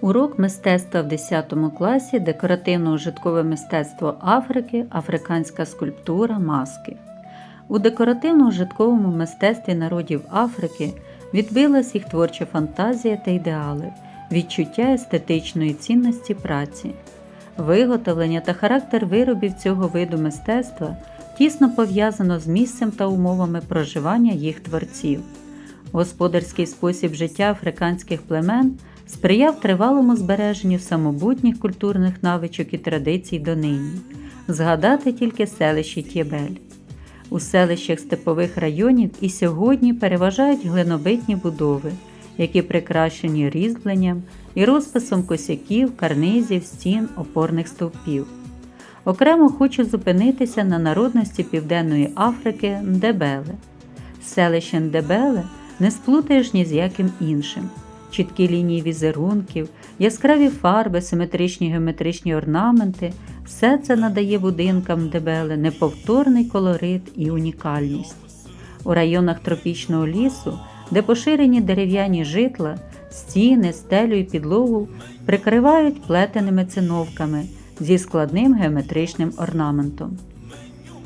Урок мистецтва в 10 класі декоративно-ужиткове мистецтво Африки, африканська скульптура, маски. У декоративно-ужитковому мистецтві народів Африки відбилась їх творча фантазія та ідеали, відчуття естетичної цінності праці. Виготовлення та характер виробів цього виду мистецтва тісно пов'язано з місцем та умовами проживання їх творців. Господарський спосіб життя африканських племен сприяв тривалому збереженню самобутніх культурних навичок і традицій донині. Згадати тільки селище Тєбель. У селищах степових районів і сьогодні переважають глинобитні будови, які прикрашені різьбленням і розписом косяків, карнизів, стін, опорних стовпів. Окремо хочу зупинитися на народності Південної Африки Ndebele. Селище Ndebele не сплутаєш ні з яким іншим. Чіткі лінії візерунків, яскраві фарби, симетричні геометричні орнаменти все це надає будинкам Ndebele неповторний колорит і унікальність. У районах тропічного лісу, де поширені дерев'яні житла, стіни, стелю і підлогу прикривають плетеними циновками зі складним геометричним орнаментом.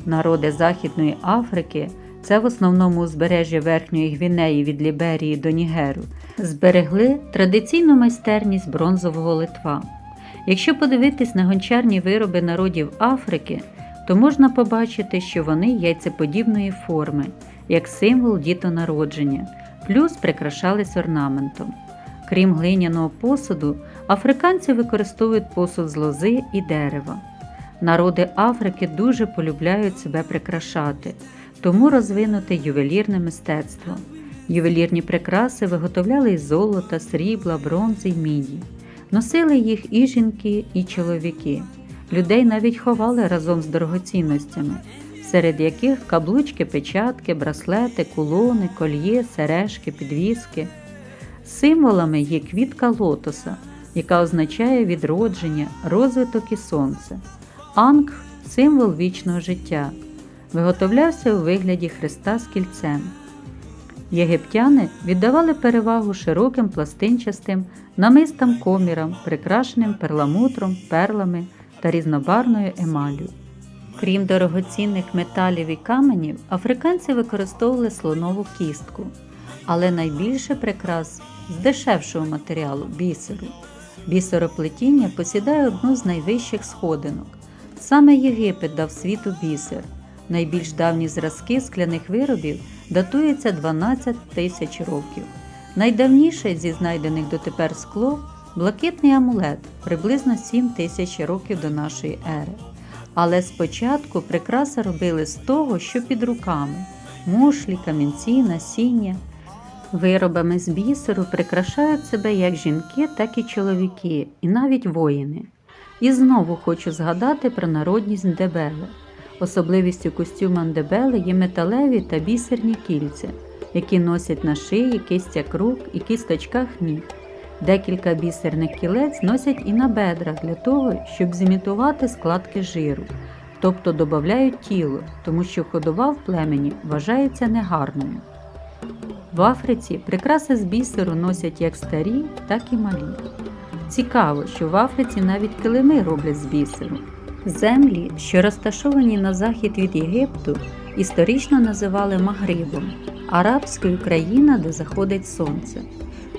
Народи Західної Африки це в основному узбережжя Верхньої Гвінеї від Ліберії до Нігеру, зберегли традиційну майстерність бронзового литва. Якщо подивитись на гончарні вироби народів Африки, то можна побачити, що вони яйцеподібної форми, як символ дітонародження, плюс прикрашались орнаментом. Крім глиняного посуду, африканці використовують посуд з лози і дерева. Народи Африки дуже полюбляють себе прикрашати, тому розвинуте ювелірне мистецтво. Ювелірні прикраси виготовляли із золота, срібла, бронзи й міді. Носили їх і жінки, і чоловіки. Людей навіть ховали разом з дорогоцінностями, серед яких каблучки, печатки, браслети, кулони, кольє, сережки, підвіски. Символами є квітка лотоса, яка означає відродження, розвиток і сонце. Ангх символ вічного життя. Виготовлявся у вигляді хреста з кільцем. Єгиптяни віддавали перевагу широким пластинчастим намистам комірам, прикрашеним перламутром, перлами та різнобарвною емаллю. Крім дорогоцінних металів і каменів, африканці використовували слонову кістку, але найбільше прикрас з дешевшого матеріалу бісеру. Бісероплетіння посідає одну з найвищих сходинок. Саме Єгипет дав світу бісер. Найбільш давні зразки скляних виробів датуються 12 тисяч років. Найдавніше зі знайдених дотепер скло блакитний амулет приблизно 7 тисяч років до нашої ери. Але спочатку прикраси робили з того, що під руками мушлі, камінці, насіння. Виробами з бісеру прикрашають себе як жінки, так і чоловіки, і навіть воїни. І знову хочу згадати про народність Ndebele. Особливістю костюма Ndebele є металеві та бісерні кільця, які носять на шиї, кистях рук і кісточках ніг. Декілька бісерних кілець носять і на бедрах для того, щоб зімітувати складки жиру, тобто додають тіло, тому що ходова в племені вважається негарною. В Африці прикраси з бісеру носять як старі, так і малі. Цікаво, що в Африці навіть килими роблять з бісеру. Землі, що розташовані на захід від Єгипту, історично називали Магрибом, арабською країна, де заходить сонце.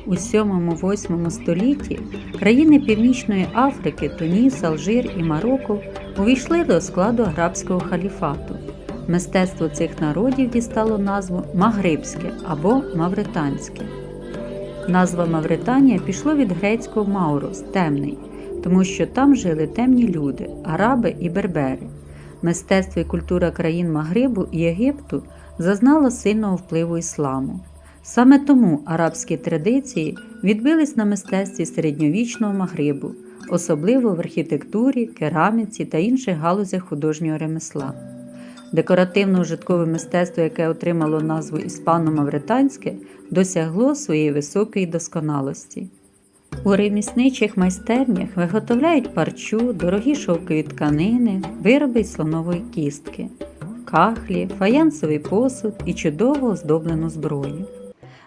У 7-8 столітті країни Північної Африки, Туніс, Алжир і Марокко увійшли до складу арабського халіфату. Мистецтво цих народів дістало назву Магрибське або Мавританське. Назва Мавританія пішло від грецького Маурос темний, тому що там жили темні люди, араби і бербери. Мистецтво і культура країн Магрибу і Єгипту зазнало сильного впливу ісламу. Саме тому арабські традиції відбились на мистецтві середньовічного Магрибу, особливо в архітектурі, кераміці та інших галузях художнього ремесла. Декоративно-ужиткове мистецтво, яке отримало назву іспано-мавританське, досягло своєї високої досконалості. У ремісничих майстернях виготовляють парчу, дорогі шовкові тканини, вироби із слонової кістки, кахлі, фаянсовий посуд і чудово оздоблену зброю.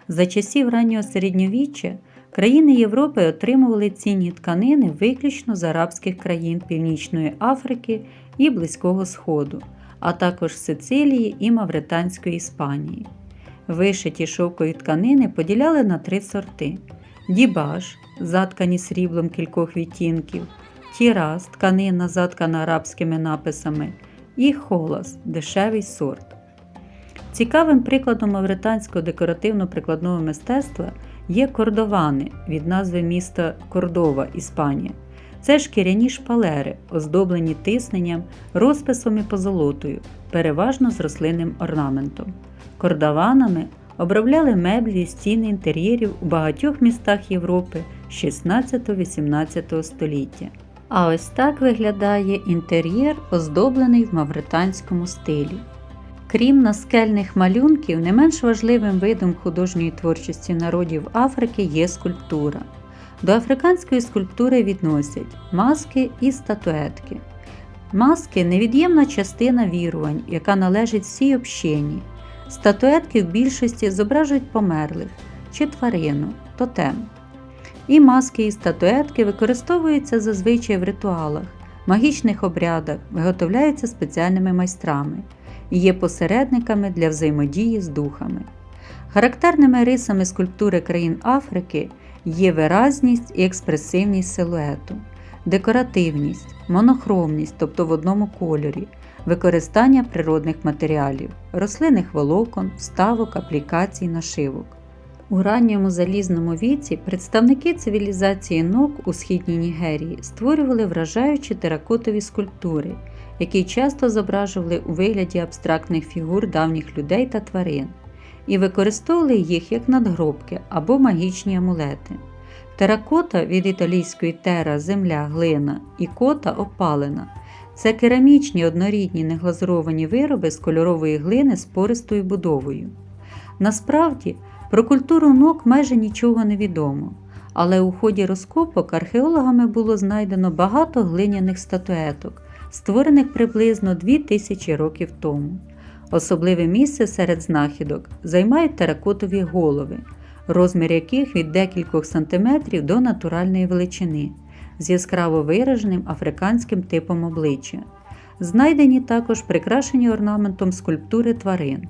За часів раннього середньовіччя Країни Європи отримували цінні тканини виключно з арабських країн Північної Африки і Близького Сходу, а також Сицилії і Мавританської Іспанії. Вишиті шовкові тканини поділяли на три сорти: дібаж, заткані сріблом кількох відтінків, тірас, тканина, заткана арабськими написами, і холас дешевий сорт. Цікавим прикладом мавританського декоративно-прикладного мистецтва є кордовани від назви міста Кордова, Іспанія. Це шкіряні шпалери, оздоблені тисненням, розписом і позолотою, переважно з рослинним орнаментом. Кордованами обробляли меблі і стіни інтер'єрів у багатьох містах Європи 16-18 століття. А ось так виглядає інтер'єр, оздоблений в мавританському стилі. Крім наскельних малюнків, не менш важливим видом художньої творчості народів Африки є скульптура. До африканської скульптури відносять маски і статуетки. Маски невід'ємна частина вірувань, яка належить всій общині. Статуетки в більшості зображують померлих чи тварину, тотем. І маски і статуетки використовуються зазвичай в ритуалах, магічних обрядах, виготовляються спеціальними майстрами і є посередниками для взаємодії з духами. Характерними рисами скульптури країн Африки є виразність і експресивність силуету, декоративність, монохромність, тобто в одному кольорі, використання природних матеріалів, рослинних волокон, вставок, аплікацій, нашивок. У ранньому залізному віці представники цивілізації нок у східній Нігерії створювали вражаючі теракотові скульптури, які часто зображували у вигляді абстрактних фігур давніх людей та тварин, і використовували їх як надгробки або магічні амулети. Теракота від італійської тера, земля, глина і кота опалена. Це керамічні однорідні неглазуровані вироби з кольорової глини з пористою будовою. Насправді, про культуру ног майже нічого не відомо, але у ході розкопок археологами було знайдено багато глиняних статуеток, створених приблизно 2000 років тому. Особливе місце серед знахідок займають теракотові голови, розмір яких від декількох сантиметрів до натуральної величини, з яскраво вираженим африканським типом обличчя. Знайдені також прикрашені орнаментом скульптури тварин.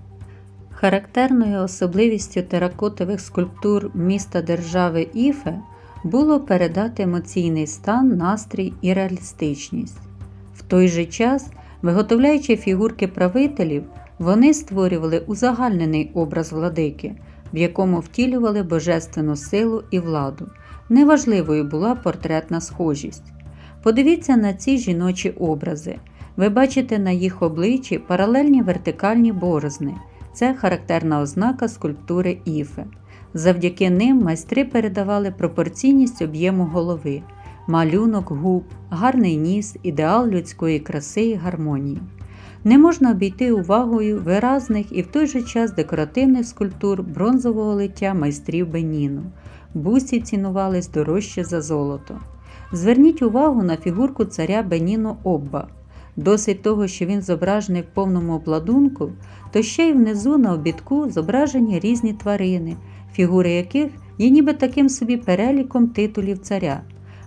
Характерною особливістю теракотових скульптур міста держави Іфе було передати емоційний стан, настрій і реалістичність. В той же час, виготовляючи фігурки правителів, вони створювали узагальнений образ владики, в якому втілювали божественну силу і владу. Неважливою була портретна схожість. Подивіться на ці жіночі образи. Ви бачите на їх обличчі паралельні вертикальні борозни. Це характерна ознака скульптури Іфе. Завдяки ним майстри передавали пропорційність об'єму голови, малюнок губ, гарний ніс, ідеал людської краси і гармонії. Не можна обійти увагою виразних і в той же час декоративних скульптур бронзового лиття майстрів Беніну. Бусі цінувались дорожче за золото. Зверніть увагу на фігурку царя Беніно Обба. Досить того, що він зображений в повному обладунку, то ще й внизу на обідку зображені різні тварини, фігури яких є ніби таким собі переліком титулів царя.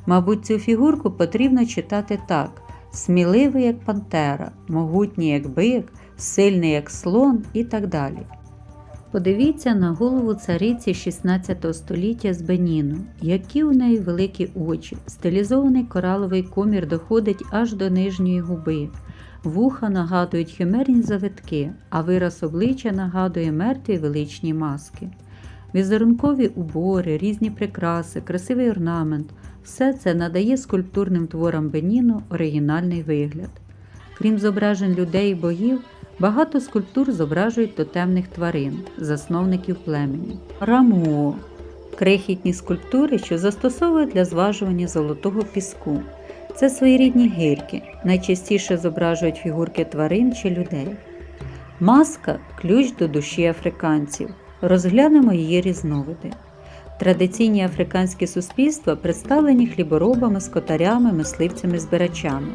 Мабуть, цю фігурку потрібно читати так: сміливий, як пантера, могутній, як бик, сильний, як слон і так далі. Подивіться на голову цариці 16 століття з Беніну, які у неї великі очі, стилізований кораловий комір доходить аж до нижньої губи. Вуха нагадують химерні завитки, а вираз обличчя нагадує мертві величні маски. Візерункові убори, різні прикраси, красивий орнамент все це надає скульптурним творам Беніну оригінальний вигляд. Крім зображень людей і богів, багато скульптур зображують тотемних тварин, засновників племені. Рамуо крихітні скульптури, що застосовують для зважування золотого піску. Це своєрідні гирки, найчастіше зображують фігурки тварин чи людей. Маска ключ до душі африканців. Розглянемо її різновиди. Традиційні африканські суспільства представлені хліборобами, скотарями, мисливцями, збирачами.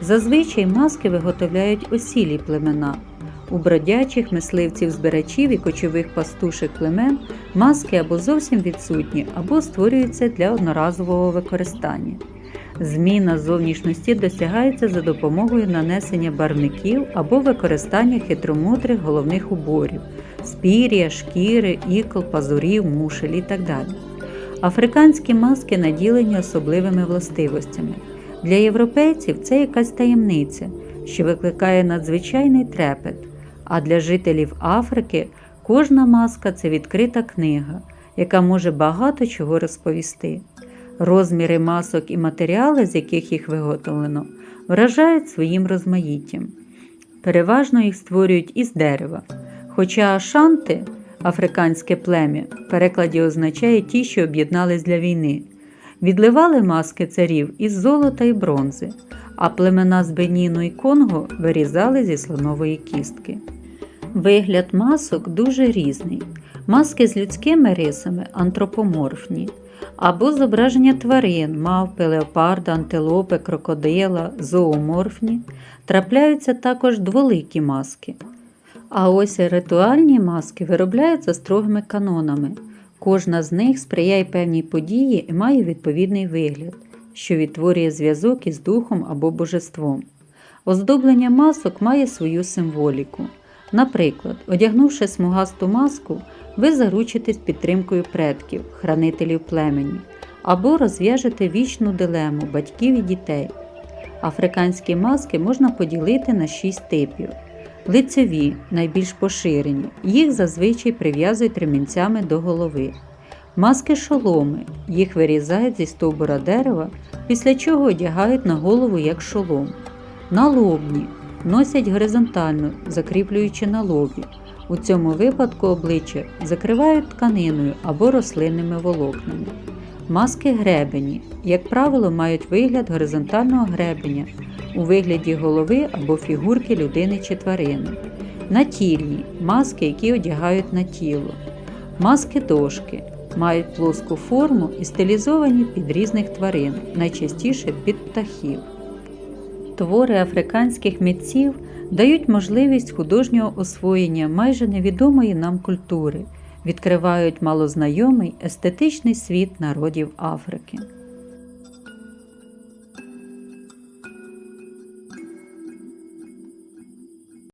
Зазвичай маски виготовляють осілі племена. У бродячих мисливців, збирачів і кочових пастуших племен маски або зовсім відсутні, або створюються для одноразового використання. Зміна зовнішності досягається за допомогою нанесення барвників або використання хитромудрих головних уборів спір'я, шкіри, ікл, пазурів, мушель і так далі. Африканські маски наділені особливими властивостями. Для європейців це якась таємниця, що викликає надзвичайний трепет. А для жителів Африки кожна маска це відкрита книга, яка може багато чого розповісти. Розміри масок і матеріали, з яких їх виготовлено, вражають своїм розмаїттям. Переважно їх створюють із дерева. Хоча ашанти, африканське плем'я, в перекладі означає ті, що об'єднались для війни, відливали маски царів із золота і бронзи, а племена з Беніну і Конго вирізали зі слонової кістки. Вигляд масок дуже різний. Маски з людськими рисами антропоморфні, або зображення тварин, мавпи, леопарда, антилопи, крокодила, зооморфні. Трапляються також дволикі маски. А ось ритуальні маски виробляють за строгими канонами. Кожна з них сприяє певній події і має відповідний вигляд, що відтворює зв'язок із духом або божеством. Оздоблення масок має свою символіку. Наприклад, одягнувши смугасту маску, ви заручитесь підтримкою предків, хранителів племені, або розв'яжете вічну дилему батьків і дітей. Африканські маски можна поділити на шість типів. Лицеві найбільш поширені, їх зазвичай прив'язують ремінцями до голови. Маски шоломи, їх вирізають зі стовбура дерева, після чого одягають на голову як шолом. Налобні носять горизонтально, закріплюючи на лобі. У цьому випадку обличчя закривають тканиною або рослинними волокнами. Маски гребені, як правило, мають вигляд горизонтального гребеня у вигляді голови або фігурки людини чи тварини. Натільні маски, які одягають на тіло. Маски дошки мають плоску форму і стилізовані під різних тварин, найчастіше під птахів. Твори африканських митців дають можливість художнього освоєння майже невідомої нам культури, відкривають малознайомий естетичний світ народів Африки.